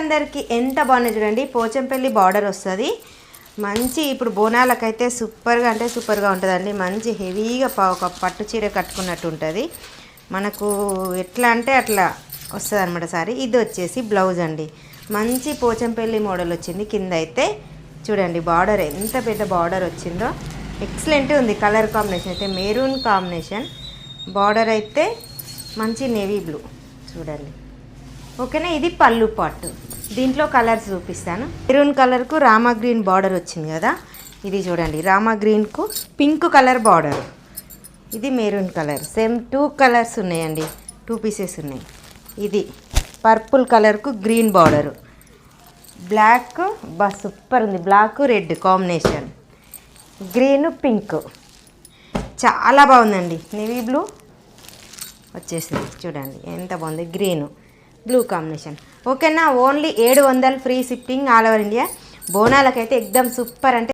అందరికీ ఎంత బాగున్నాయి చూడండి. పోచంపల్లి బార్డర్ వస్తుంది. మంచి ఇప్పుడు బోనాలకైతే సూపర్గా అంటే సూపర్గా ఉంటుందండి. మంచి హెవీగా ఒక పట్టు చీర కట్టుకున్నట్టు ఉంటుంది. మనకు ఎట్లా అంటే అట్లా వస్తుంది అనమాట సారీ. ఇది వచ్చేసి బ్లౌజ్ అండి. మంచి పోచంపల్లి మోడల్ వచ్చింది. కింద అయితే చూడండి బార్డర్ ఎంత పెద్ద బార్డర్ వచ్చిందో. ఎక్సలెంట్ ఉంది కలర్ కాంబినేషన్ అయితే. మెరూన్ కాంబినేషన్ బార్డర్ అయితే మంచి నేవీ బ్లూ చూడండి. ఓకేనా? ఇది పళ్ళు పాటు. దీంట్లో కలర్స్ చూపిస్తాను. మెరూన్ కలర్కు రామా గ్రీన్ బార్డర్ వచ్చింది కదా? ఇది చూడండి. రామా గ్రీన్కు పింక్ కలర్ బార్డర్. ఇది maroon colour. Same two colours ఉన్నాయండి. టూ పీసెస్ ఉన్నాయి. ఇది పర్పుల్ కలర్కు గ్రీన్ బార్డరు. బ్లాక్ బా సూపర్ ఉంది. Black red combination. Green pink. చాలా బాగుందండి. నేవీ బ్లూ వచ్చేసింది. చూడండి. ఎంత బాగుంది. గ్రీను. బ్లూ కాంబినేషన్ ఓకేనా ఓన్లీ ఏడు వందలు free shipping all over India బోనాలకైతే ఎగ్దమ్ సూపర్ అంటే